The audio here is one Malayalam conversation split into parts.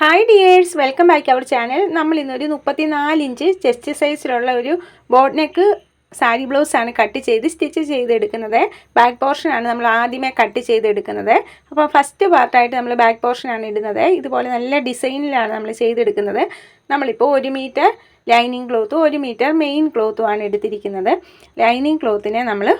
Hi dears welcome back our channel നമ്മൾ ഇന്നൊരു മുപ്പത്തി നാല് ഇഞ്ച് ചെസ്റ്റ് സൈസിലുള്ള ഒരു ബോട്ട് നെക്ക് സാരി ബ്ലൗസാണ് കട്ട് ചെയ്ത് സ്റ്റിച്ച് ചെയ്തെടുക്കുന്നത്. ബാക്ക് പോർഷനാണ് നമ്മൾ ആദ്യമേ കട്ട് ചെയ്തെടുക്കുന്നത്. അപ്പോൾ ഫസ്റ്റ് പാർട്ടായിട്ട് നമ്മൾ ബാക്ക് പോർഷനാണ് ഇടുന്നത്. ഇതുപോലെ നല്ല ഡിസൈനിലാണ് നമ്മൾ ചെയ്തെടുക്കുന്നത്. നമ്മളിപ്പോൾ ഒരു മീറ്റർ ലൈനിങ് ക്ലോത്തും ഒരു മീറ്റർ മെയിൻ ക്ലോത്തും ആണ് എടുത്തിരിക്കുന്നത്. ലൈനിങ് ക്ലോത്തിനെ നമ്മൾ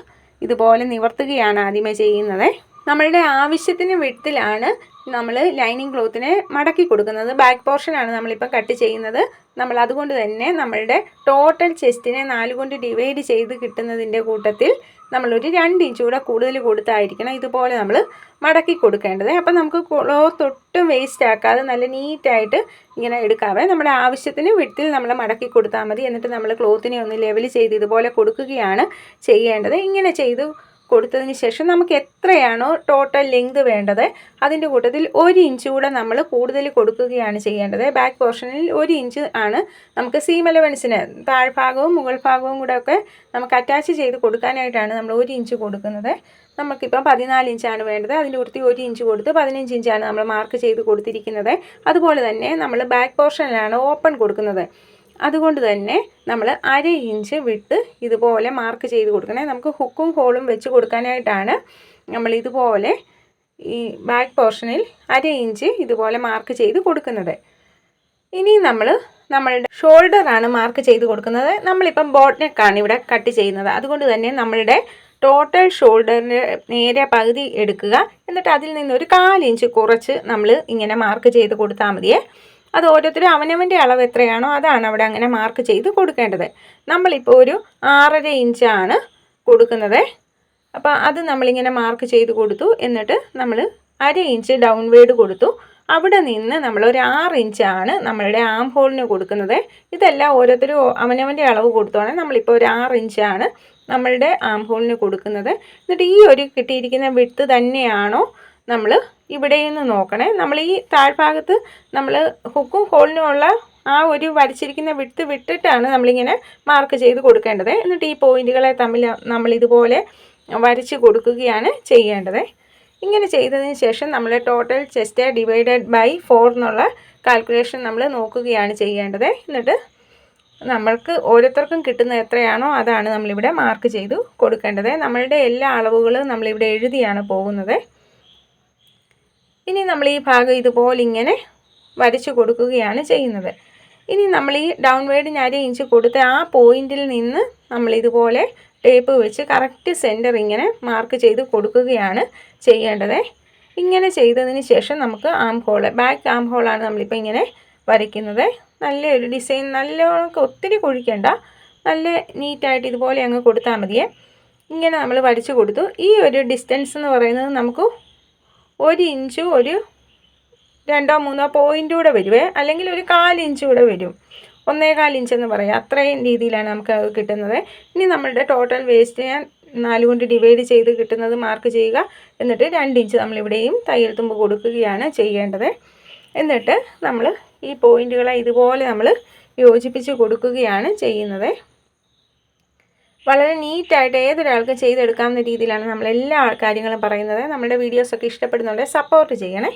ഇതുപോലെ നിവർത്തുകയാണ് ആദ്യമേ ചെയ്യുന്നത്. നമ്മളുടെ ആവശ്യത്തിന് വിട്ടിലാണ് നമ്മൾ ലൈനിങ് ക്ലോത്തിനെ മടക്കി കൊടുക്കുന്നത്. ബാക്ക് പോർഷനാണ് നമ്മളിപ്പോൾ കട്ട് ചെയ്യുന്നത്. നമ്മൾ അതുകൊണ്ട് തന്നെ നമ്മളുടെ ടോട്ടൽ ചെസ്റ്റിനെ നാല് കൊണ്ട് ഡിവൈഡ് ചെയ്ത് കിട്ടുന്നതിന്റെ കൂട്ടത്തിൽ നമ്മളൊരു രണ്ട് ഇഞ്ച് കൂടെ കൂടുതൽ കൊടുത്തായിരിക്കണം ഇതുപോലെ നമ്മൾ മടക്കി കൊടുക്കേണ്ടത്. അപ്പം നമുക്ക് ക്ലോത്ത് ഒട്ടും വേസ്റ്റ് ആക്കാതെ നല്ല നീറ്റായിട്ട് ഇങ്ങനെ എടുക്കാവേ. നമ്മുടെ ആവശ്യത്തിന് വിട്ടിൽ നമ്മൾ മടക്കി കൊടുത്താൽ മതി. എന്നിട്ട് നമ്മൾ ക്ലോത്തിനെ ഒന്ന് ലെവൽ ചെയ്ത് ഇതുപോലെ കൊടുക്കുകയാണ് ചെയ്യേണ്ടത്. ഇങ്ങനെ ചെയ്ത് കൊടുത്തതിന് ശേഷം നമുക്ക് എത്രയാണോ ടോട്ടൽ ലെങ്ത് വേണ്ടത് അതിന്റെ കൂട്ടത്തിൽ ഒരു ഇഞ്ച് കൂടെ നമ്മൾ കൂടുതൽ കൊടുക്കുകയാണ് ചെയ്യേണ്ടത്. ബാക്ക് പോർഷനിൽ ഒരു ഇഞ്ച് ആണ് നമുക്ക് സീം അലവൻസിന് താഴ്ഭാഗവും മുകൾ ഭാഗവും കൂടെ ഒക്കെ നമുക്ക് അറ്റാച്ച് ചെയ്ത് കൊടുക്കാനായിട്ടാണ് നമ്മൾ ഒരു ഇഞ്ച് കൊടുക്കുന്നത്. നമുക്കിപ്പം പതിനാല് ഇഞ്ചാണ് വേണ്ടത്. അതിന്റെ കൂട്ടത്തിൽ ഒരു ഇഞ്ച് കൊടുത്ത് പതിനഞ്ച് ഇഞ്ചാണ് നമ്മൾ മാർക്ക് ചെയ്ത് കൊടുത്തിരിക്കുന്നത്. അതുപോലെ തന്നെ നമ്മൾ ബാക്ക് പോർഷനിലാണ് ഓപ്പൺ കൊടുക്കുന്നത്. അതുകൊണ്ട് തന്നെ നമ്മൾ അര ഇഞ്ച് വിട്ട് ഇതുപോലെ മാർക്ക് ചെയ്ത് കൊടുക്കണേ. നമുക്ക് ഹുക്കും ഹോളും വെച്ച് കൊടുക്കാനായിട്ടാണ് നമ്മൾ ഇതുപോലെ ഈ ബാക്ക് പോർഷനിൽ അര ഇഞ്ച് ഇതുപോലെ മാർക്ക് ചെയ്ത് കൊടുക്കുന്നത്. ഇനി നമ്മൾ നമ്മളുടെ ഷോൾഡറാണ് മാർക്ക് ചെയ്ത് കൊടുക്കുന്നത്. നമ്മളിപ്പം ബോട്ട് നെക്കാണ് ഇവിടെ കട്ട് ചെയ്യുന്നത്. അതുകൊണ്ട് തന്നെ നമ്മളുടെ ടോട്ടൽ ഷോൾഡറിന്റെ നേരെ പകുതി എടുക്കുക. എന്നിട്ട് അതിൽ നിന്നൊരു കാലിഞ്ച് കുറച്ച് നമ്മൾ ഇങ്ങനെ മാർക്ക് ചെയ്ത് കൊടുത്താൽ മതിയേ. അത് ഓരോരുത്തരും അവനവന്റെ അളവ് എത്രയാണോ അതാണ് അവിടെ അങ്ങനെ മാർക്ക് ചെയ്ത് കൊടുക്കേണ്ടത്. നമ്മളിപ്പോൾ ഒരു ആറര ഇഞ്ചാണ് കൊടുക്കുന്നത്. അപ്പോൾ അത് നമ്മളിങ്ങനെ മാർക്ക് ചെയ്ത് കൊടുത്തു. എന്നിട്ട് നമ്മൾ അര ഇഞ്ച് ഡൗൺ വേഡ് കൊടുത്തു. അവിടെ നിന്ന് നമ്മൾ ഒരു ആറ് ഇഞ്ചാണ് നമ്മളുടെ ആം ഹോളിന് കൊടുക്കുന്നത്. ഇതെല്ലാം ഓരോരുത്തരും അവനവന്റെ അളവ് കൊടുത്തോണേ. നമ്മളിപ്പോൾ ഒരു ആറ് ഇഞ്ചാണ് നമ്മളുടെ ആം ഹോളിന് കൊടുക്കുന്നത്. എന്നിട്ട് ഈ ഒരു കിട്ടിയിരിക്കുന്ന വിട്ട് തന്നെയാണോ നമ്മൾ ഇവിടെ നിന്ന് നോക്കണേ നമ്മൾ ഈ താഴ്ഭാഗത്ത് നമ്മൾ ഹുക്കും ഹോളിനുമുള്ള ആ ഒരു വരച്ചിരിക്കുന്ന വിട്ട് വിട്ടിട്ടാണ് നമ്മളിങ്ങനെ മാർക്ക് ചെയ്ത് കൊടുക്കേണ്ടത്. എന്നിട്ട് ഈ പോയിന്റുകളെ തമ്മിൽ നമ്മൾ ഇതുപോലെ വരച്ച് കൊടുക്കുകയാണ് ചെയ്യേണ്ടത്. ഇങ്ങനെ ചെയ്തതിന് ശേഷം നമ്മൾ total chest divided by four എന്നുള്ള കാൽക്കുലേഷൻ നമ്മൾ നോക്കുകയാണ് ചെയ്യേണ്ടത്. എന്നിട്ട് നമ്മൾക്ക് ഓരോരുത്തർക്കും കിട്ടുന്ന എത്രയാണോ അതാണ് നമ്മളിവിടെ മാർക്ക് ചെയ്ത് കൊടുക്കേണ്ടത്. നമ്മളുടെ എല്ലാ അളവുകളും നമ്മളിവിടെ എഴുതിയാണ് പോകുന്നത്. ഇനി നമ്മൾ ഈ ഭാഗം ഇതുപോലെ ഇങ്ങനെ വരച്ചു കൊടുക്കുകയാണ് ചെയ്യുന്നത്. ഇനി നമ്മൾ ഈ ഡൗൺവേഡ് ഞാൻ ഇഞ്ച് കൊടുത്ത ആ പോയിന്റിൽ നിന്ന് നമ്മൾ ഇതുപോലെ ടേപ്പ് വെച്ച് കറക്റ്റ് സെന്റർ ഇങ്ങനെ മാർക്ക് ചെയ്ത് കൊടുക്കുകയാണ് ചെയ്യേണ്ടത്. ഇങ്ങനെ ചെയ്തതിന് ശേഷം നമുക്ക് ആം ഹോൾ ബാക്ക് ആം ഹോളാണ് നമ്മളിപ്പോൾ ഇങ്ങനെ വരയ്ക്കുന്നത്. നല്ലൊരു ഡിസൈൻ നല്ല ഒത്തിരി കുഴിക്കേണ്ട. നല്ല നീറ്റായിട്ട് ഇതുപോലെ അങ്ങ് കൊടുത്താൽ മതിയേ. ഇങ്ങനെ നമ്മൾ വരച്ചു കൊടുത്തു. ഈ ഒരു ഡിസ്റ്റൻസ് എന്ന് പറയുന്നത് നമുക്ക് ഒരു ഇഞ്ച് ഒരു രണ്ടോ മൂന്നോ പോയിന്റ് കൂടെ വരുവേ. അല്ലെങ്കിൽ ഒരു കാലിഞ്ച് കൂടെ വരും. ഒന്നേകാൽ ഇഞ്ച് എന്ന് പറയാം. അത്രയും രീതിയിലാണ് നമുക്ക് കിട്ടുന്നത്. ഇനി നമ്മളുടെ ടോട്ടൽ വേസ്റ്റ് ഞാൻ നാല് കൊണ്ട് ഡിവൈഡ് ചെയ്ത് കിട്ടുന്നത് മാർക്ക് ചെയ്യുക. എന്നിട്ട് രണ്ട് ഇഞ്ച് നമ്മളിവിടെയും തയ്യൽ തുമ്പ് കൊടുക്കുകയാണ് ചെയ്യേണ്ടത്. എന്നിട്ട് നമ്മൾ ഈ പോയിന്റുകളെ ഇതുപോലെ നമ്മൾ യോജിപ്പിച്ച് കൊടുക്കുകയാണ് ചെയ്യുന്നത്. വളരെ നീറ്റായിട്ട് ഏതൊരാൾക്കും ചെയ്തെടുക്കാവുന്ന രീതിയിലാണ് നമ്മൾ എല്ലാ കാര്യങ്ങളും പറയുന്നത്. നമ്മുടെ വീഡിയോസൊക്കെ ഇഷ്ടപ്പെടുന്നുണ്ടെങ്കിൽ സപ്പോർട്ട് ചെയ്യണേ.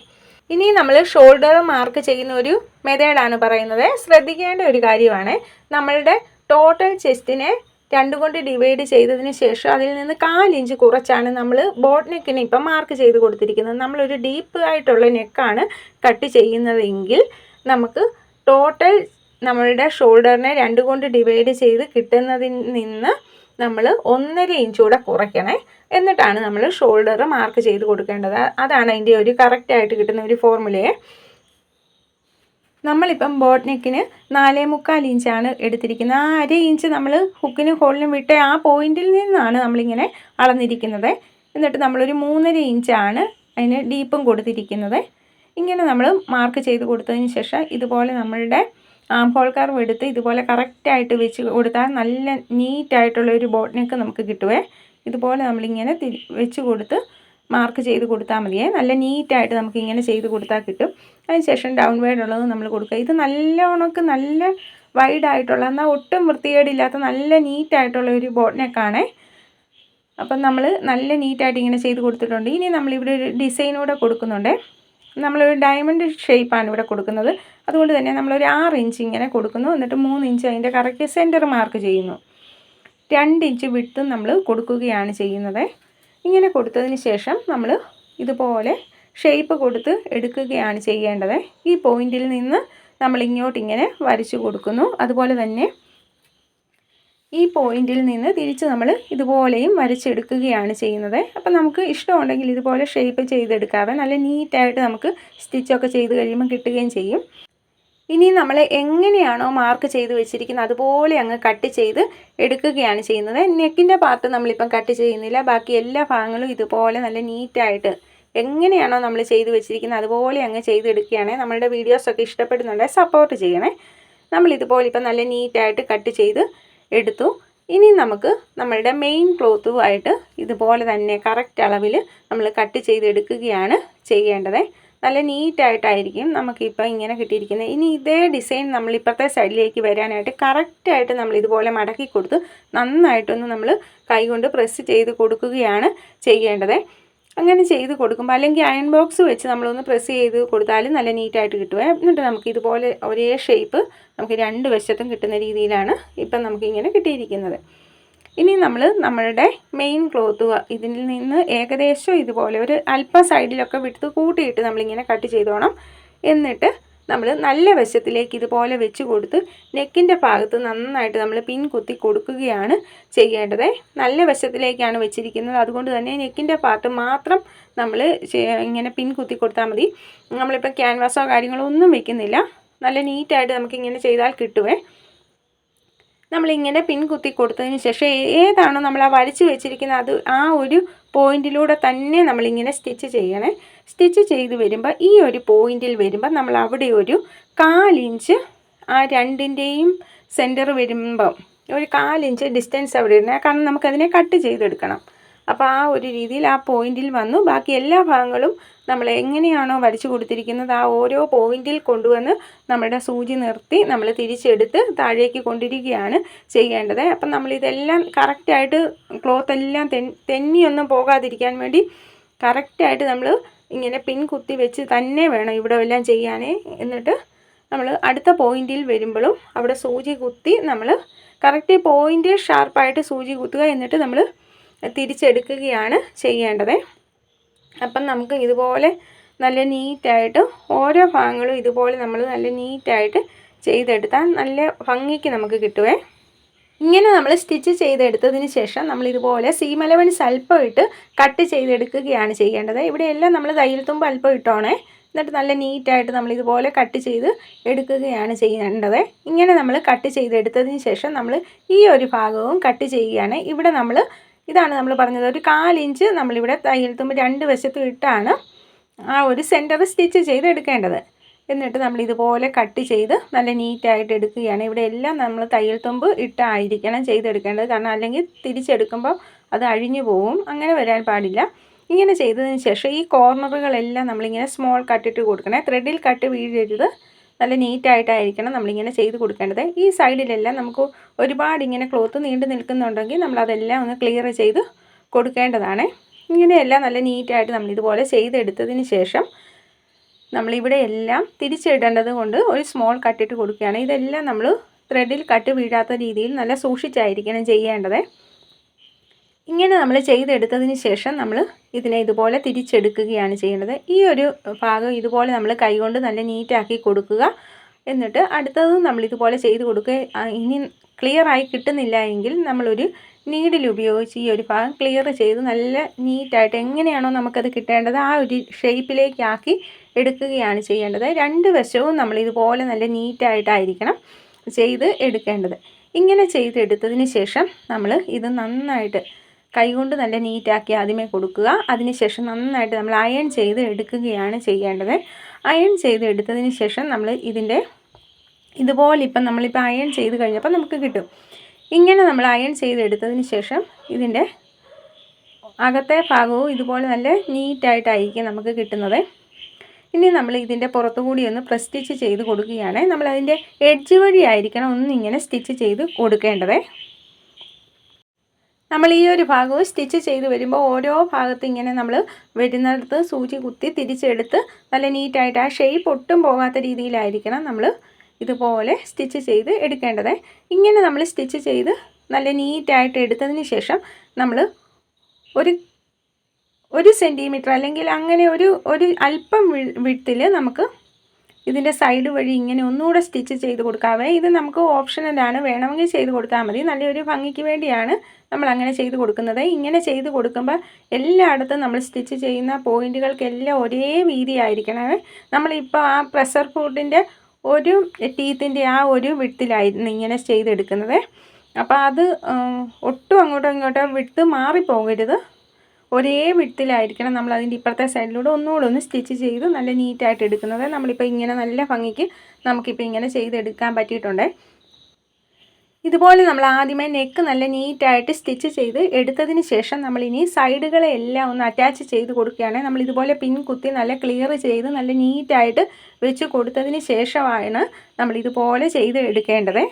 ഇനി നമ്മൾ ഷോൾഡർ മാർക്ക് ചെയ്യുന്ന ഒരു മെത്തേഡാണ് പറയുന്നത്. ശ്രദ്ധിക്കേണ്ട ഒരു കാര്യമാണ്. നമ്മളുടെ ടോട്ടൽ ചെസ്റ്റിനെ രണ്ടു കൊണ്ട് ഡിവൈഡ് ചെയ്തതിന് ശേഷം അതിൽ നിന്ന് കാലിഞ്ച് കുറച്ചാണ് നമ്മൾ ബോട്ട് നെക്കിന് ഇപ്പം മാർക്ക് ചെയ്ത് കൊടുത്തിരിക്കുന്നത്. നമ്മളൊരു ഡീപ്പ് ആയിട്ടുള്ള നെക്കാണ് കട്ട് ചെയ്യുന്നതെങ്കിൽ നമുക്ക് ടോട്ടൽ നമ്മളുടെ ഷോൾഡറിനെ രണ്ട് കൊണ്ട് ഡിവൈഡ് ചെയ്ത് കിട്ടുന്നതിൽ നിന്ന് നമ്മൾ ഒന്നര ഇഞ്ച് കൂടെ കുറയ്ക്കണേ. എന്നിട്ടാണ് നമ്മൾ ഷോൾഡർ മാർക്ക് ചെയ്ത് കൊടുക്കേണ്ടത്. അതാണ് അതിന്റെ ഒരു കറക്റ്റായിട്ട് കിട്ടുന്ന ഒരു ഫോർമുലയെ നമ്മളിപ്പം ബോട്ട് നെക്കിന് നാലേ മുക്കാൽ ഇഞ്ചാണ് എടുത്തിരിക്കുന്നത്. ആ അര ഇഞ്ച് നമ്മൾ ഹുക്കിനും ഹോളിനും വിട്ട് ആ പോയിന്റിൽ നിന്നാണ് നമ്മളിങ്ങനെ അളന്നിരിക്കുന്നത്. എന്നിട്ട് നമ്മളൊരു മൂന്നര ഇഞ്ചാണ് അതിന് ഡീപ്പും കൊടുത്തിരിക്കുന്നത്. ഇങ്ങനെ നമ്മൾ മാർക്ക് ചെയ്ത് കൊടുത്തതിന് ശേഷം ഇതുപോലെ നമ്മളുടെ ഹോൾ കർവ് എടുത്ത് ഇതുപോലെ കറക്റ്റായിട്ട് വെച്ച് കൊടുത്താൽ നല്ല നീറ്റായിട്ടുള്ള ഒരു ബോട്ട് നെക്ക് നമുക്ക് കിട്ടുവേ. ഇതുപോലെ നമ്മളിങ്ങനെ തിരി വെച്ച് കൊടുത്ത് മാർക്ക് ചെയ്ത് കൊടുത്താൽ മതിയേ. നല്ല നീറ്റായിട്ട് നമുക്കിങ്ങനെ ചെയ്ത് കൊടുത്താൽ കിട്ടും. അതിനുശേഷം ഡൗൺ വേഡ് ഉള്ളത് നമ്മൾ കൊടുക്കുക. ഇത് നല്ല ഉണക്ക് നല്ല വൈഡ് ആയിട്ടുള്ള എന്നാൽ ഒട്ടും വൃത്തികേടില്ലാത്ത നല്ല നീറ്റായിട്ടുള്ള ഒരു ബോട്ട് അപ്പം നമ്മൾ നല്ല നീറ്റായിട്ട് ഇങ്ങനെ ചെയ്ത് കൊടുത്തിട്ടുണ്ട്. ഇനി നമ്മളിവിടെ ഒരു ഡിസൈനൂടെ കൊടുക്കുന്നുണ്ട്. നമ്മളൊരു ഡയമണ്ട് ഷേപ്പാണ് ഇവിടെ കൊടുക്കുന്നത്. അതുകൊണ്ട് തന്നെ നമ്മളൊരു ആറ് ഇഞ്ച് ഇങ്ങനെ കൊടുക്കുന്നു. എന്നിട്ട് മൂന്ന് ഇഞ്ച് അതിന്റെ കറക്റ്റ് സെന്റർ മാർക്ക് ചെയ്യുന്നു. രണ്ട് ഇഞ്ച് വിട്ടും നമ്മൾ കൊടുക്കുകയാണ് ചെയ്യുന്നത്. ഇങ്ങനെ കൊടുത്തതിന് ശേഷം നമ്മൾ ഇതുപോലെ ഷേപ്പ് കൊടുത്ത് എടുക്കുകയാണ് ചെയ്യേണ്ടത്. ഈ പോയിന്റിൽ നിന്ന് നമ്മൾ ഇങ്ങോട്ട് ഇങ്ങനെ വരച്ചു കൊടുക്കുന്നു. അതുപോലെ തന്നെ ഈ പോയിന്റിൽ നിന്ന് തിരിച്ച് നമ്മൾ ഇതുപോലെയും വരച്ചെടുക്കുകയാണ് ചെയ്യുന്നത്. അപ്പം നമുക്ക് ഇഷ്ടമുണ്ടെങ്കിൽ ഇതുപോലെ ഷേപ്പ് ചെയ്തെടുക്കാവേ. നല്ല നീറ്റായിട്ട് നമുക്ക് സ്റ്റിച്ചൊക്കെ ചെയ്ത് കഴിയുമ്പോൾ കിട്ടുകയും ചെയ്യും. ഇനി നമ്മൾ എങ്ങനെയാണോ മാർക്ക് ചെയ്ത് വെച്ചിരിക്കുന്നത് അതുപോലെ അങ്ങ് കട്ട് ചെയ്ത് എടുക്കുകയാണ് ചെയ്യുന്നത്. നെക്കിന്റെ പാർട്ട് നമ്മളിപ്പം കട്ട് ചെയ്യുന്നില്ല. ബാക്കി എല്ലാ ഭാഗങ്ങളും ഇതുപോലെ നല്ല നീറ്റായിട്ട് എങ്ങനെയാണോ നമ്മൾ ചെയ്ത് വെച്ചിരിക്കുന്നത് അതുപോലെ അങ്ങ് ചെയ്തെടുക്കുകയാണെങ്കിൽ നമ്മളുടെ വീഡിയോസൊക്കെ ഇഷ്ടപ്പെടുന്നുണ്ടെങ്കിൽ സപ്പോർട്ട് ചെയ്യണേ. നമ്മളിതുപോലെ ഇപ്പം നല്ല നീറ്റായിട്ട് കട്ട് ചെയ്ത് എടുത്തു. ഇനി നമുക്ക് നമ്മളുടെ മെയിൻ ക്ലോത്തുമായിട്ട് ഇതുപോലെ തന്നെ കറക്റ്റ് അളവിൽ നമ്മൾ കട്ട് ചെയ്തെടുക്കുകയാണ് ചെയ്യേണ്ടത്. നല്ല നീറ്റായിട്ടായിരിക്കും നമുക്കിപ്പോൾ ഇങ്ങനെ കിട്ടിയിരിക്കുന്നത്. ഇനി ഇതേ ഡിസൈൻ നമ്മൾ ഇപ്പോഴത്തെ സൈഡിലേക്ക് വരാനായിട്ട് കറക്റ്റായിട്ട് നമ്മൾ ഇതുപോലെ മടക്കി കൊടുത്ത് നന്നായിട്ടൊന്ന് നമ്മൾ കൈകൊണ്ട് പ്രസ് ചെയ്ത് കൊടുക്കുകയാണ് ചെയ്യേണ്ടത്. അങ്ങനെ ചെയ്ത് കൊടുക്കുമ്പോൾ അല്ലെങ്കിൽ അയൺ ബോക്സ് വെച്ച് നമ്മളൊന്ന് പ്രസ് ചെയ്ത് കൊടുത്താലും നല്ല നീറ്റായിട്ട് കിട്ടുമേ എന്നിട്ട് നമുക്ക് ഇതുപോലെ ഒരേ ഷേപ്പ് നമുക്ക് രണ്ട് വശത്തും കിട്ടുന്ന രീതിയിലാണ് ഇപ്പം നമുക്കിങ്ങനെ കിട്ടിയിരിക്കുന്നത്. ഇനി നമ്മൾ നമ്മളുടെ മെയിൻ ക്ലോത്ത് ഇതിൽ നിന്ന് ഏകദേശം ഇതുപോലെ ഒരു അല്പം സൈഡിലൊക്കെ വിട്ട് കൂട്ടിയിട്ട് നമ്മളിങ്ങനെ കട്ട് ചെയ്തോണം. എന്നിട്ട് നമ്മൾ നല്ല വശത്തിലേക്ക് ഇതുപോലെ വെച്ച് കൊടുത്ത് നെക്കിന്റെ ഭാഗത്ത് നന്നായിട്ട് നമ്മൾ പിൻ കുത്തി കൊടുക്കുകയാണ് ചെയ്യേണ്ടത്. നല്ല വശത്തിലേക്കാണ് വെച്ചിരിക്കുന്നത്. അതുകൊണ്ട് തന്നെ നെക്കിന്റെ ഭാഗത്ത് മാത്രം നമ്മൾ ഇങ്ങനെ പിൻ കുത്തി കൊടുത്താൽ മതി. നമ്മളിപ്പോൾ ക്യാൻവാസോ കാര്യങ്ങളോ ഒന്നും വെക്കുന്നില്ല. നല്ല നീറ്റായിട്ട് നമുക്കിങ്ങനെ ചെയ്താൽ കിട്ടുവേ. നമ്മളിങ്ങനെ പിൻ കുത്തി കൊടുത്തതിന് ശേഷം ഏതാണോ നമ്മൾ ആ വരച്ച് വെച്ചിരിക്കുന്നത് അത് ആ ഒരു പോയിന്റിലൂടെ തന്നെ നമ്മളിങ്ങനെ സ്റ്റിച്ച് ചെയ്യണേ. സ്റ്റിച്ച് ചെയ്ത് വരുമ്പോൾ ഈ ഒരു പോയിന്റിൽ വരുമ്പോൾ നമ്മൾ അവിടെ ഒരു കാലിഞ്ച് ആ രണ്ടിന്റെയും സെന്റർ വരുമ്പം ഒരു കാലിഞ്ച് ഡിസ്റ്റൻസ് അവിടെ ഇടണേ. കാരണം നമുക്കതിനെ കട്ട് ചെയ്തെടുക്കണം. അപ്പോൾ ആ ഒരു രീതിയിൽ ആ പോയിന്റിൽ വന്നു. ബാക്കി എല്ലാ ഭാഗങ്ങളും നമ്മൾ എങ്ങനെയാണോ വരച്ചു കൊടുത്തിരിക്കുന്നത് ആ ഓരോ പോയിന്റിൽ കൊണ്ടുവന്ന് നമ്മുടെ സൂചി നിർത്തി നമ്മൾ തിരിച്ചെടുത്ത് താഴേക്ക് കൊണ്ടിരിക്കുകയാണ് ചെയ്യേണ്ടത്. അപ്പം നമ്മളിതെല്ലാം കറക്റ്റായിട്ട് ക്ലോത്ത് എല്ലാം തെന്നിയൊന്നും പോകാതിരിക്കാൻ വേണ്ടി കറക്റ്റായിട്ട് നമ്മൾ ഇങ്ങനെ പിൻ കുത്തി വെച്ച് തന്നെ വേണം ഇവിടെ എല്ലാം ചെയ്യാനേ. എന്നിട്ട് നമ്മൾ അടുത്ത പോയിന്റിൽ വരുമ്പോഴും അവിടെ സൂചി കുത്തി നമ്മൾ കറക്റ്റ് പോയിന്റ് ഷാർപ്പായിട്ട് സൂചി കുത്തുക. എന്നിട്ട് നമ്മൾ തിരിച്ചെടുക്കുകയാണ് ചെയ്യേണ്ടത്. അപ്പം നമുക്ക് ഇതുപോലെ നല്ല നീറ്റായിട്ട് ഓരോ ഭാഗങ്ങളും ഇതുപോലെ നമ്മൾ നല്ല നീറ്റായിട്ട് ചെയ്തെടുത്താൽ നല്ല ഭംഗിക്ക് നമുക്ക് കിട്ടുവേ. ഇങ്ങനെ നമ്മൾ സ്റ്റിച്ച് ചെയ്തെടുത്തതിന് ശേഷം നമ്മൾ ഇതുപോലെ സീമലവൻസ് അല്പം ഇട്ട് കട്ട് ചെയ്തെടുക്കുകയാണ് ചെയ്യേണ്ടത്. ഇവിടെയെല്ലാം നമ്മൾ തയ്യൽ തുമ്പ് അല്പം ഇട്ടോണേ. എന്നിട്ട് നല്ല നീറ്റായിട്ട് നമ്മൾ ഇതുപോലെ കട്ട് ചെയ്ത് എടുക്കുകയാണ് ചെയ്യേണ്ടത്. ഇങ്ങനെ നമ്മൾ കട്ട് ചെയ്തെടുത്തതിന് ശേഷം നമ്മൾ ഈ ഒരു ഭാഗവും കട്ട് ചെയ്യുകയാണ്. ഇവിടെ നമ്മൾ ഇതാണ് നമ്മൾ പറഞ്ഞത്. ഒരു കാലിഞ്ച് നമ്മളിവിടെ തയ്യൽ തുമ്പ് രണ്ട് വശത്തും ഇട്ടാണ് ആ ഒരു സെന്റർ സ്റ്റിച്ച് ചെയ്ത് എടുക്കേണ്ടത്. എന്നിട്ട് നമ്മൾ ഇതുപോലെ കട്ട് ചെയ്ത് നല്ല നീറ്റായിട്ട് എടുക്കുകയാണ്. ഇവിടെ എല്ലാം നമ്മൾ തയ്യൽ തുമ്പ് ഇട്ടായിരിക്കണം ചെയ്തെടുക്കേണ്ടത് കാരണം അല്ലെങ്കിൽ തിരിച്ചെടുക്കുമ്പോൾ അത് അഴിഞ്ഞു പോവും. അങ്ങനെ വരാൻ പാടില്ല. ഇങ്ങനെ ചെയ്തതിന് ശേഷം ഈ കോർണറുകളെല്ലാം നമ്മളിങ്ങനെ സ്മോൾ കട്ടിട്ട് കൊടുക്കണേ. ത്രെഡിൽ കട്ട് വീഴരുത്. നല്ല നീറ്റായിട്ടായിരിക്കണം നമ്മളിങ്ങനെ ചെയ്ത് കൊടുക്കേണ്ടത്. ഈ സൈഡിലെല്ലാം നമുക്ക് ഒരുപാട് ഇങ്ങനെ ക്ലോത്ത് നീണ്ടു നിൽക്കുന്നുണ്ടെങ്കിൽ നമ്മളതെല്ലാം ഒന്ന് ക്ലിയർ ചെയ്ത് കൊടുക്കേണ്ടതാണ്. ഇങ്ങനെയെല്ലാം നല്ല നീറ്റായിട്ട് നമ്മൾ ഇതുപോലെ ചെയ്തെടുത്തതിന് ശേഷം നമ്മളിവിടെ എല്ലാം തിരിച്ചിടേണ്ടത് കൊണ്ട് ഒരു സ്മോൾ കട്ടിട്ട് കൊടുക്കുകയാണ്. ഇതെല്ലാം നമ്മൾ ത്രെഡിൽ കട്ട് വീഴാത്ത രീതിയിൽ നല്ല സൂക്ഷിച്ചായിരിക്കണം ചെയ്യേണ്ടത്. ഇങ്ങനെ നമ്മൾ ചെയ്തെടുത്തതിന് ശേഷം നമ്മൾ ഇതിനെ ഇതുപോലെ തിരിച്ചെടുക്കുകയാണ് ചെയ്യേണ്ടത് ഈ ഒരു ഭാഗം ഇതുപോലെ നമ്മൾ കൈകൊണ്ട് നല്ല നീറ്റാക്കി കൊടുക്കുക. എന്നിട്ട് അടുത്തതും നമ്മൾ ഇതുപോലെ ചെയ്ത് കൊടുക്കുക. ഇനി ക്ലിയർ ആയി കിട്ടുന്നില്ല എങ്കിൽ നമ്മളൊരു നീഡിൽ ഉപയോഗിച്ച് ഈ ഒരു ഭാഗം ക്ലിയർ ചെയ്ത് നല്ല നീറ്റായിട്ട് എങ്ങനെയാണോ നമുക്കത് കിട്ടേണ്ടത് ആ ഒരു ഷേപ്പിലേക്കാക്കി എടുക്കുകയാണ് ചെയ്യേണ്ടത്. രണ്ട് വശവും നമ്മൾ ഇതുപോലെ നല്ല നീറ്റായിട്ടായിരിക്കണം ചെയ്ത് എടുക്കേണ്ടത്. ഇങ്ങനെ ചെയ്തെടുത്തതിന് ശേഷം നമ്മൾ ഇത് നന്നായിട്ട് കൈകൊണ്ട് നല്ല നീറ്റാക്കി ആദ്യമേ കൊടുക്കുക. അതിനുശേഷം നന്നായിട്ട് നമ്മൾ അയൺ ചെയ്ത് എടുക്കുകയാണ് ചെയ്യേണ്ടത്. അയൺ ചെയ്ത് എടുത്തതിന് ശേഷം നമ്മൾ ഇതിന്റെ ഇതുപോലെ ഇപ്പം നമ്മളിപ്പോൾ അയൺ ചെയ്ത് കഴിഞ്ഞപ്പോൾ നമുക്ക് കിട്ടും. ഇങ്ങനെ നമ്മൾ അയൺ ചെയ്തെടുത്തതിന് ശേഷം ഇതിന്റെ അകത്തെ ഭാഗവും ഇതുപോലെ നല്ല നീറ്റായിട്ടായിരിക്കും നമുക്ക് കിട്ടുന്നത്. ഇനി നമ്മൾ ഇതിന്റെ പുറത്തുകൂടി ഒന്ന് പ്രസ്റ്റിച്ച് ചെയ്ത് കൊടുക്കുകയാണ്. നമ്മളതിന്റെ എഡ്ജ് വഴിയായിരിക്കണം ഒന്നിങ്ങനെ സ്റ്റിച്ച് ചെയ്ത് കൊടുക്കേണ്ടത്. നമ്മൾ ഈ ഒരു ഭാഗവും സ്റ്റിച്ച് ചെയ്ത് വരുമ്പോൾ ഓരോ ഭാഗത്തും ഇങ്ങനെ നമ്മൾ വരുന്നിടത്ത് സൂചി കുത്തി തിരിച്ചെടുത്ത് നല്ല നീറ്റായിട്ട് ആ ഷേപ്പ് ഒട്ടും പോകാത്ത രീതിയിലായിരിക്കണം നമ്മൾ ഇതുപോലെ സ്റ്റിച്ച് ചെയ്ത് എടുക്കേണ്ടത്. ഇങ്ങനെ നമ്മൾ സ്റ്റിച്ച് ചെയ്ത് നല്ല നീറ്റായിട്ട് എടുത്തതിന് ശേഷം നമ്മൾ ഒരു ഒരു സെന്റിമീറ്റർ അല്ലെങ്കിൽ അങ്ങനെ ഒരു ഒരു അല്പം വിട്ടിൽ നമുക്ക് ഇതിന്റെ സൈഡ് വഴി ഇങ്ങനെ ഒന്നുകൂടെ സ്റ്റിച്ച് ചെയ്ത് കൊടുക്കാവേ. ഇത് നമുക്ക് ഓപ്ഷനലാണ് വേണമെങ്കിൽ ചെയ്ത് കൊടുത്താൽ മതി. നല്ലൊരു ഭംഗിക്ക് വേണ്ടിയാണ് നമ്മൾ അങ്ങനെ ചെയ്ത് കൊടുക്കുന്നത്. ഇങ്ങനെ ചെയ്ത് കൊടുക്കുമ്പോൾ എല്ലായിടത്തും നമ്മൾ സ്റ്റിച്ച് ചെയ്യുന്ന പോയിന്റുകൾക്കെല്ലാം ഒരേ വീതി ആയിരിക്കണം. നമ്മളിപ്പോൾ ആ പ്രഷർ ഫുഡിന്റെ ഒരു ടീത്തിന്റെ ആ ഒരു വിട്ടിലായിരുന്നു ഇങ്ങനെ ചെയ്തെടുക്കുന്നത്. അപ്പോൾ അത് ഒട്ടും അങ്ങോട്ടോ ഇങ്ങോട്ടോ വിട്ട് മാറിപ്പോകരുത്. ഒരേ വിട്ടിലായിരിക്കണം നമ്മൾ അതിന്റെ ഇപ്പുറത്തെ സൈഡിലൂടെ ഒന്നുകൂടെ ഒന്ന് സ്റ്റിച്ച് ചെയ്ത് നല്ല നീറ്റായിട്ട് എടുക്കുന്നത്. നമ്മളിപ്പോൾ ഇങ്ങനെ നല്ല ഭംഗിക്ക് നമുക്കിപ്പോൾ ഇങ്ങനെ ചെയ്തെടുക്കാൻ പറ്റിയിട്ടുണ്ട്. ഇതുപോലെ നമ്മൾ ആദ്യമേ നെക്ക് നല്ല നീറ്റായിട്ട് സ്റ്റിച്ച് ചെയ്ത് എടുത്തതിന് ശേഷം നമ്മൾ ഇനി സൈഡുകളെ എല്ലാം ഒന്ന് അറ്റാച്ച് ചെയ്ത് കൊടുക്കുകയാണെങ്കിൽ നമ്മൾ ഇതുപോലെ പിൻ കുത്തി നല്ല ക്ലിയർ ചെയ്ത് നല്ല നീറ്റായിട്ട് വെച്ച് കൊടുത്തതിന് ശേഷമാണ് നമ്മൾ ഇതുപോലെ ചെയ്ത് എടുക്കേണ്ടത്.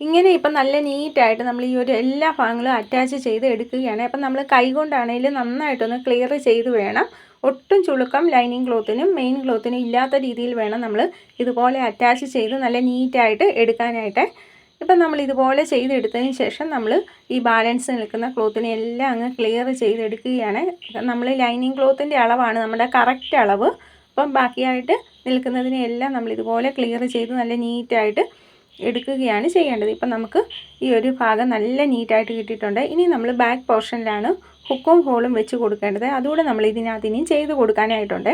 ഇങ്ങനെ ഇപ്പം നല്ല നീറ്റായിട്ട് നമ്മൾ ഈ ഒരു എല്ലാ ഭാഗങ്ങളും അറ്റാച്ച് ചെയ്ത് എടുക്കുകയാണ് അപ്പം നമ്മൾ കൈകൊണ്ടാണെങ്കിലും നന്നായിട്ടൊന്ന് ക്ലിയർ ചെയ്ത് വേണം. ഒട്ടും ചുളുക്കം ലൈനിങ് ക്ലോത്തിനും മെയിൻ ക്ലോത്തിനും ഇല്ലാത്ത രീതിയിൽ വേണം നമ്മൾ ഇതുപോലെ അറ്റാച്ച് ചെയ്ത് നല്ല നീറ്റായിട്ട് എടുക്കാനായിട്ട്. ഇപ്പം നമ്മൾ ഇതുപോലെ ചെയ്തെടുത്തതിന് ശേഷം നമ്മൾ ഈ ബാലൻസ് നിൽക്കുന്ന ക്ലോത്തിനെ എല്ലാം അങ്ങ് ക്ലിയർ ചെയ്തെടുക്കുകയാണ്. നമ്മൾ ലൈനിങ് ക്ലോത്തിന്റെ അളവാണ് നമ്മുടെ കറക്റ്റ് അളവ്. അപ്പം ബാക്കിയായിട്ട് നിൽക്കുന്നതിനെല്ലാം നമ്മൾ ഇതുപോലെ ക്ലിയർ ചെയ്ത് നല്ല നീറ്റായിട്ട് എടുക്കുകയാണ് ചെയ്യേണ്ടത്. ഇപ്പം നമുക്ക് ഈ ഒരു ഭാഗം നല്ല നീറ്റായിട്ട് കിട്ടിയിട്ടുണ്ട്. ഇനി നമ്മൾ ബാക്ക് പോർഷനിലാണ് ഹുക്കും ഹോളും വെച്ച് കൊടുക്കേണ്ടത്. അതുകൂടെ നമ്മൾ ഇതിനകത്ത് ഇനിയും ചെയ്ത് കൊടുക്കാനായിട്ടുണ്ട്.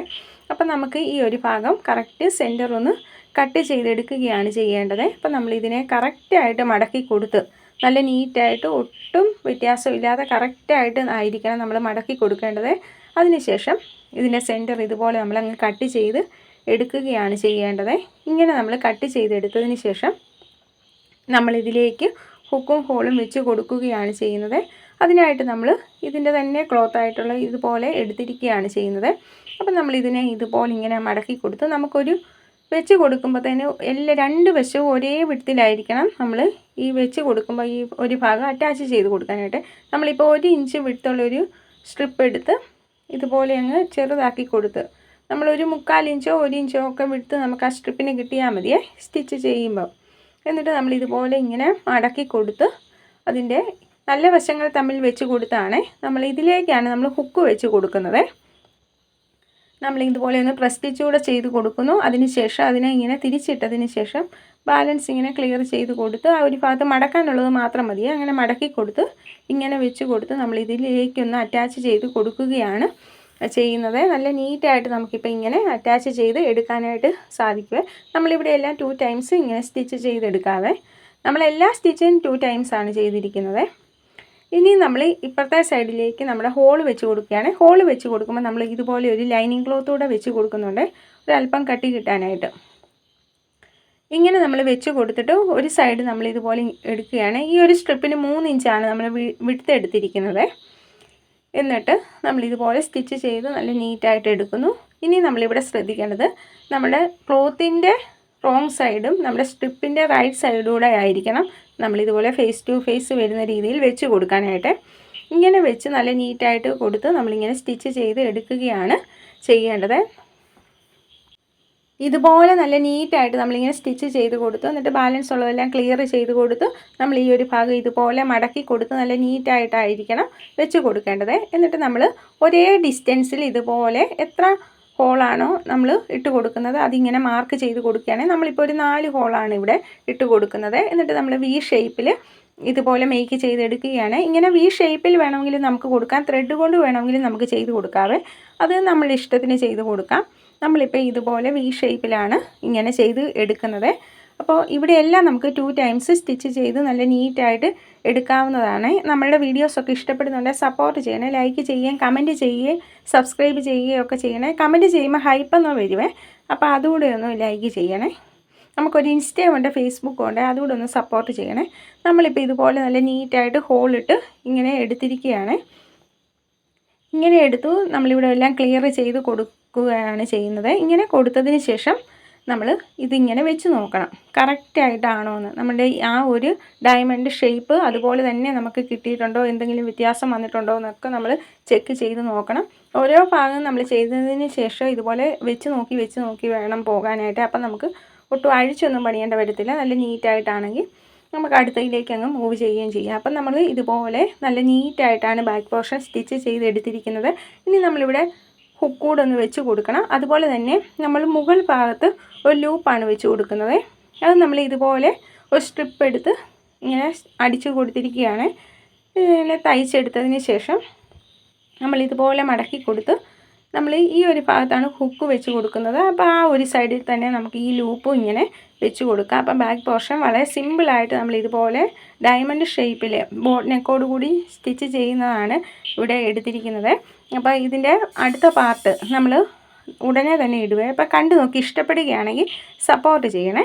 അപ്പം നമുക്ക് ഈ ഒരു ഭാഗം കറക്റ്റ് സെന്റർ ഒന്ന് കട്ട് ചെയ്തെടുക്കുകയാണ് ചെയ്യേണ്ടത്. അപ്പം നമ്മളിതിനെ കറക്റ്റായിട്ട് മടക്കി കൊടുത്ത് നല്ല നീറ്റായിട്ട് ഒട്ടും വ്യത്യാസമില്ലാതെ കറക്റ്റായിട്ട് ആയിരിക്കണം നമ്മൾ മടക്കി കൊടുക്കേണ്ടത്. അതിനുശേഷം ഇതിന്റെ സെന്റർ ഇതുപോലെ നമ്മളങ്ങ് കട്ട് ചെയ്ത് എടുക്കുകയാണ് ചെയ്യേണ്ടത്. ഇങ്ങനെ നമ്മൾ കട്ട് ചെയ്തെടുത്തതിന് ശേഷം നമ്മളിതിലേക്ക് ഹുക്കും ഹോളും വെച്ച് കൊടുക്കുകയാണ് ചെയ്യുന്നത്. അതിനായിട്ട് നമ്മൾ ഇതിന്റെ തന്നെ ക്ലോത്ത് ആയിട്ടുള്ള ഇതുപോലെ എടുത്തിരിക്കുകയാണ് ചെയ്യുന്നത്. അപ്പം നമ്മളിതിനെ ഇതുപോലെ ഇങ്ങനെ മടക്കി കൊടുത്ത് നമുക്കൊരു വെച്ച് തന്നെ എല്ലാ രണ്ട് വശവും ഒരേ വിടത്തിലായിരിക്കണം നമ്മൾ ഈ വെച്ച് കൊടുക്കുമ്പോൾ ഈ ഒരു ഭാഗം അറ്റാച്ച് ചെയ്ത് കൊടുക്കാനായിട്ട്. നമ്മളിപ്പോൾ ഒരു ഇഞ്ച് വിടുത്തുള്ളൊരു സ്ട്രിപ്പ് എടുത്ത് ഇതുപോലെ അങ്ങ് ചെറുതാക്കി കൊടുത്ത് നമ്മളൊരു മുക്കാൽ ഇഞ്ചോ ഒരു ഇഞ്ചോ ഒക്കെ വിടുത്ത് നമുക്ക് ആ സ്ട്രിപ്പിന് കിട്ടിയാൽ മതിയേ സ്റ്റിച്ച് ചെയ്യുമ്പോൾ എന്നിട്ട് നമ്മൾ ഇതുപോലെ ഇങ്ങനെ മടക്കി കൊടുത്ത് അതിന്റെ നല്ല വശങ്ങൾ തമ്മിൽ വെച്ച് കൊടുത്താണ് നമ്മൾ ഇതിലേക്കാണ് നമ്മൾ ഹുക്ക് വെച്ച് കൊടുക്കുന്നത്. നമ്മൾ ഇതുപോലെ ഒന്ന് പ്രസ്റ്റിച്ച് കൂടെ ചെയ്ത് കൊടുക്കുന്നു. അതിനുശേഷം അതിനെ ഇങ്ങനെ തിരിച്ചിട്ടതിന് ശേഷം ബാലൻസ് ഇങ്ങനെ ക്ലിയർ ചെയ്ത് കൊടുത്ത് ആ ഒരു ഭാഗത്ത് മടക്കാനുള്ളത് മാത്രം മതി. അങ്ങനെ മടക്കി കൊടുത്ത് ഇങ്ങനെ വെച്ച് കൊടുത്ത് നമ്മൾ ഇതിലേക്കൊന്ന് അറ്റാച്ച് ചെയ്ത് കൊടുക്കുകയാണ് ചെയ്യുന്നത്. നല്ല നീറ്റായിട്ട് നമുക്കിപ്പോൾ ഇങ്ങനെ അറ്റാച്ച് ചെയ്ത് എടുക്കാനായിട്ട് സാധിക്കുക നമ്മളിവിടെ എല്ലാം ടു ടൈംസ് ഇങ്ങനെ സ്റ്റിച്ച് ചെയ്തെടുക്കാവേ. നമ്മളെല്ലാ സ്റ്റിച്ചും ടു ടൈംസാണ് ചെയ്തിരിക്കുന്നത്. ഇനി നമ്മൾ ഇപ്പുറത്തെ സൈഡിലേക്ക് നമ്മുടെ ഹോൾ വെച്ച് കൊടുക്കുകയാണ്. ഹോൾ വെച്ച് കൊടുക്കുമ്പോൾ നമ്മൾ ഇതുപോലെ ഒരു ലൈനിങ് ക്ലോത്തൂടെ വെച്ച് കൊടുക്കുന്നുണ്ട്. ഒരല്പം കട്ടി കിട്ടാനായിട്ട്. ഇങ്ങനെ നമ്മൾ വെച്ച് കൊടുത്തിട്ട് ഒരു സൈഡ് നമ്മൾ ഇതുപോലെ എടുക്കുകയാണ്. ഈ ഒരു സ്ട്രിപ്പിന് മൂന്ന് ഇഞ്ചാണ് നമ്മൾ വിടുത്തെടുത്തിരിക്കുന്നത് എന്നിട്ട് നമ്മൾ ഇതുപോലെ സ്റ്റിച്ച് ചെയ്ത് നല്ല നീറ്റായിട്ട് എടുക്കുന്നു. ഇനി നമ്മളിവിടെ ശ്രദ്ധിക്കേണ്ടത് നമ്മുടെ ക്ലോത്തിന്റെ റോങ് സൈഡും നമ്മുടെ സ്ട്രിപ്പിന്റെ റൈറ്റ് സൈഡിലൂടെ ആയിരിക്കണം നമ്മളിതുപോലെ ഫേസ് ടു ഫേസ് വരുന്ന രീതിയിൽ വെച്ച് കൊടുക്കാനായിട്ട്. ഇങ്ങനെ വെച്ച് നല്ല നീറ്റായിട്ട് കൊടുത്ത് നമ്മളിങ്ങനെ സ്റ്റിച്ച് ചെയ്ത് എടുക്കുകയാണ് ചെയ്യേണ്ടത്. ഇതുപോലെ നല്ല നീറ്റായിട്ട് നമ്മളിങ്ങനെ സ്റ്റിച്ച് ചെയ്ത് കൊടുത്തു എന്നിട്ട് ബാലൻസ് ഉള്ളതെല്ലാം ക്ലിയർ ചെയ്ത് കൊടുത്ത് നമ്മൾ ഈ ഒരു ഭാഗം ഇതുപോലെ മടക്കി കൊടുത്ത് നല്ല നീറ്റായിട്ടായിരിക്കണം വെച്ച് കൊടുക്കേണ്ടത്. എന്നിട്ട് നമ്മൾ ഒരേ ഡിസ്റ്റൻസിൽ ഇതുപോലെ എത്ര ഹോളാണോ നമ്മൾ ഇട്ട് കൊടുക്കുന്നത്? അതിങ്ങനെ മാർക്ക് ചെയ്ത് കൊടുക്കുകയാണെങ്കിൽ നമ്മളിപ്പോൾ ഒരു നാല് ഹോളാണ് ഇവിടെ ഇട്ട് കൊടുക്കുന്നത്. എന്നിട്ട് നമ്മൾ വി ഷേപ്പിൽ ഇതുപോലെ മേക്ക് ചെയ്തെടുക്കുകയാണ്. ഇങ്ങനെ വി ഷേപ്പിൽ വേണമെങ്കിൽ നമുക്ക് കൊടുക്കാം. ത്രെഡ് കൊണ്ട് വേണമെങ്കിൽ നമുക്ക് ചെയ്ത് കൊടുക്കാവേ. അത് നമ്മളുടെ ഇഷ്ടത്തിന് ചെയ്ത് കൊടുക്കാം. നമ്മളിപ്പോൾ ഇതുപോലെ വി ഷേപ്പിലാണ് ഇങ്ങനെ ചെയ്ത് എടുക്കുന്നത്. അപ്പോൾ ഇവിടെയെല്ലാം നമുക്ക് ടു ടൈംസ് സ്റ്റിച്ച് ചെയ്ത് നല്ല നീറ്റായിട്ട് എടുക്കാവുന്നതാണ്. നമ്മളുടെ വീഡിയോസൊക്കെ ഇഷ്ടപ്പെടുന്നുണ്ടെങ്കിൽ സപ്പോർട്ട് ചെയ്യണേ ലൈക്ക് ചെയ്യുകയും കമന്റ് ചെയ്യുകയും സബ്സ്ക്രൈബ് ചെയ്യുകയും ഒക്കെ ചെയ്യണേ. കമന്റ് ചെയ്യുമ്പോൾ ഹൈപ്പൊന്നും വരുവേ അപ്പോൾ അതുകൂടെ ഒന്ന് ലൈക്ക് ചെയ്യണേ. നമുക്കൊരു ഇൻസ്റ്റാഗ്രാം ഉണ്ട് ഫേസ്ബുക്കും ഉണ്ട് അതുകൂടെ ഒന്ന് സപ്പോർട്ട് ചെയ്യണേ. നമ്മളിപ്പോൾ ഇതുപോലെ നല്ല നീറ്റായിട്ട് ഹോളിട്ട് ഇങ്ങനെ എടുത്തിരിക്കുകയാണ് ഇങ്ങനെ എടുത്തു നമ്മളിവിടെ എല്ലാം ക്ലിയർ ചെയ്ത് കൊടുക്കുകയാണ് ചെയ്യുന്നത്. ഇങ്ങനെ കൊടുത്തതിന് ശേഷം നമ്മൾ ഇതിങ്ങനെ വെച്ച് നോക്കണം. കറക്റ്റായിട്ടാണോ എന്ന്. നമ്മുടെ ആ ഒരു ഡയമണ്ട് ഷേപ്പ് അതുപോലെ തന്നെ നമുക്ക് കിട്ടിയിട്ടുണ്ടോ? എന്തെങ്കിലും വ്യത്യാസം വന്നിട്ടുണ്ടോ എന്നൊക്കെ നമ്മൾ ചെക്ക് ചെയ്ത് നോക്കണം. ഓരോ ഭാഗം നമ്മൾ ചെയ്തതിന് ശേഷം ഇതുപോലെ വെച്ച് നോക്കി വെച്ച് നോക്കി വേണം പോകാനായിട്ട്. അപ്പം നമുക്ക് ഒട്ടും അഴിച്ചൊന്നും പണിയേണ്ട വരത്തില്ല. നല്ല നീറ്റായിട്ടാണെങ്കിൽ നമുക്ക് അടുത്തതിലേക്ക് അങ്ങ് മൂവ് ചെയ്യുകയും ചെയ്യാം. അപ്പം നമ്മൾ ഇതുപോലെ നല്ല നീറ്റായിട്ടാണ് ബാക്ക് പോർഷൻ സ്റ്റിച്ച് ചെയ്തെടുത്തിരിക്കുന്നത്. ഇനി നമ്മളിവിടെ ഹുക്കൂടെ ഒന്ന് വെച്ച് കൊടുക്കണം. അതുപോലെ തന്നെ നമ്മൾ മുകൾ ഭാഗത്ത് ഒരു ലൂപ്പാണ് വെച്ച് കൊടുക്കുന്നത്. അത് നമ്മൾ ഇതുപോലെ ഒരു സ്ട്രിപ്പ് എടുത്ത് ഇങ്ങനെ അടിച്ചു കൊടുത്തിരിക്കുകയാണ്. ഇങ്ങനെ തയ്ച്ചെടുത്തതിന് ശേഷം നമ്മൾ ഇതുപോലെ മടക്കി കൊടുത്ത് നമ്മൾ ഈ ഒരു ഭാഗത്താണ് ഹുക്ക് വെച്ച് കൊടുക്കുന്നത്. അപ്പോൾ ആ ഒരു സൈഡിൽ തന്നെ നമുക്ക് ഈ ലൂപ്പും ഇങ്ങനെ വെച്ച് കൊടുക്കാം. അപ്പം ബാക്ക് പോർഷൻ വളരെ സിമ്പിളായിട്ട് നമ്മൾ ഇതുപോലെ ഡയമണ്ട് ഷേപ്പിൽ ബോട്ട് നെക്കോട് കൂടി സ്റ്റിച്ച് ചെയ്യുന്നതാണ് ഇവിടെ എടുത്തിരിക്കുന്നത്. അപ്പോൾ ഇതിന്റെ അടുത്ത പാർട്ട് നമ്മൾ ഉടനെ തന്നെ ഇടുവേ. അപ്പോൾ കണ്ടു നോക്കി ഇഷ്ടപ്പെടുകയാണെങ്കിൽ സപ്പോർട്ട് ചെയ്യണേ.